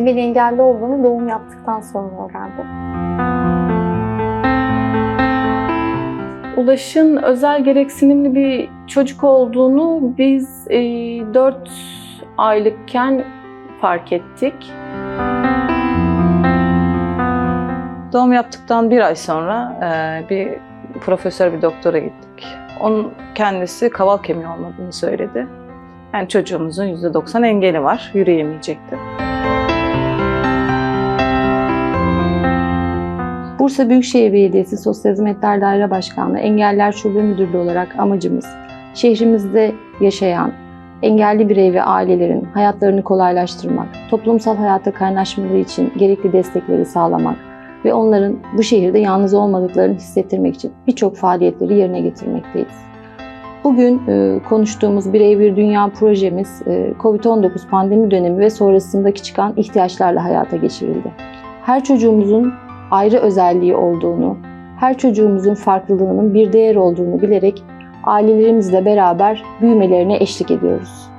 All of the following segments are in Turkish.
temel engelli olduğunu doğum yaptıktan sonra öğrendim. Ulaş'ın özel gereksinimli bir çocuk olduğunu biz e, 4 aylıkken fark ettik. Doğum yaptıktan bir ay sonra e, bir profesör bir doktora gittik. Onun kendisi kaval kemiği olmadığını söyledi. Yani çocuğumuzun %90 engeli var, yürüyemeyecekti. Bursa Büyükşehir Belediyesi Sosyal Hizmetler Daire Başkanlığı Engeller Şube Müdürlüğü olarak amacımız şehrimizde yaşayan engelli birey ve ailelerin hayatlarını kolaylaştırmak, toplumsal hayata kaynaşmaları için gerekli destekleri sağlamak ve onların bu şehirde yalnız olmadıklarını hissettirmek için birçok faaliyetleri yerine getirmekteyiz. Bugün e, konuştuğumuz Birey Bir Dünya projemiz e, COVID-19 pandemi dönemi ve sonrasındaki çıkan ihtiyaçlarla hayata geçirildi. Her çocuğumuzun ayrı özelliği olduğunu, her çocuğumuzun farklılığının bir değer olduğunu bilerek ailelerimizle beraber büyümelerine eşlik ediyoruz.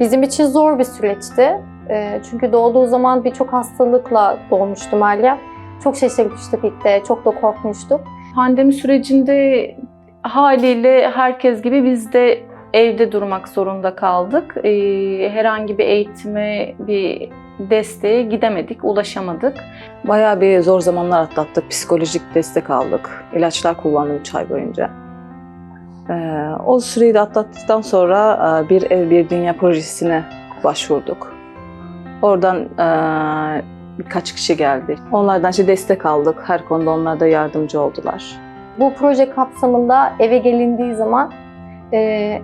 Bizim için zor bir süreçti. Ee, Çünkü doğduğu zaman birçok hastalıkla doğmuştu Meryem. Çok şaşırmıştık ilk de, çok da korkmuştuk. Pandemi sürecinde haliyle herkes gibi biz de evde durmak zorunda kaldık. E, herhangi bir eğitime, bir desteğe gidemedik, ulaşamadık. Bayağı bir zor zamanlar atlattık, psikolojik destek aldık. İlaçlar kullandım 3 ay boyunca. E, o süreyi de atlattıktan sonra e, bir ev bir dünya projesine başvurduk. Oradan e, birkaç kişi geldi. Onlardan işte destek aldık. Her konuda onlar da yardımcı oldular. Bu proje kapsamında eve gelindiği zaman e,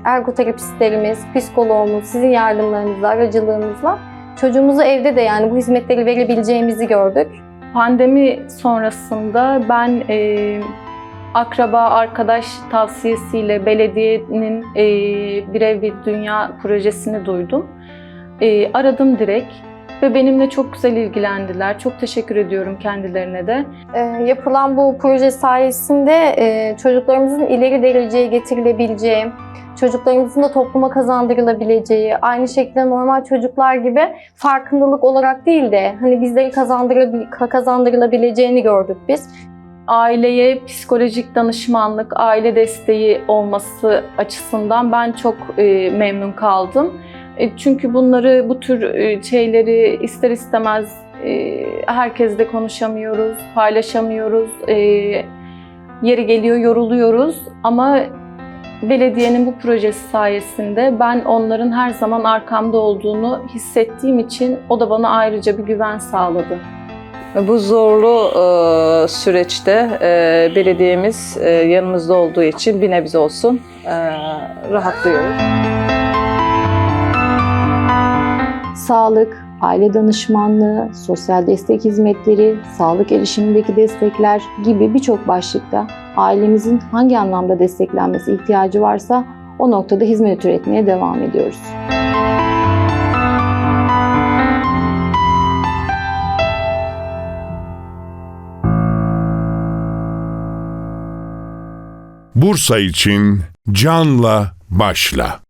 ergoterapistlerimiz, psikoloğumuz, sizin yardımlarınızla, aracılığınızla çocuğumuzu evde de yani bu hizmetleri verebileceğimizi gördük. Pandemi sonrasında ben e, akraba, arkadaş tavsiyesiyle belediyenin e, Birev Bir Dünya projesini duydum. E, aradım direkt ve benimle çok güzel ilgilendiler. Çok teşekkür ediyorum kendilerine de. E, yapılan bu proje sayesinde e, çocuklarımızın ileri dereceye getirilebileceği, çocuklarımızın da topluma kazandırılabileceği, aynı şekilde normal çocuklar gibi farkındalık olarak değil de hani bizleri kazandırılabil- kazandırılabileceğini gördük biz. aileye psikolojik danışmanlık, aile desteği olması açısından ben çok e, memnun kaldım. E, çünkü bunları, bu tür e, şeyleri ister istemez e, herkesle konuşamıyoruz, paylaşamıyoruz. Yeri geliyor yoruluyoruz ama belediyenin bu projesi sayesinde ben onların her zaman arkamda olduğunu hissettiğim için o da bana ayrıca bir güven sağladı. Bu zorlu e, süreçte e, belediyemiz e, yanımızda olduğu için bir nebze olsun e, rahatlıyoruz. Sağlık, aile danışmanlığı, sosyal destek hizmetleri, sağlık erişimindeki destekler gibi birçok başlıkta ailemizin hangi anlamda desteklenmesi ihtiyacı varsa o noktada hizmet üretmeye devam ediyoruz. Bursa için canla başla.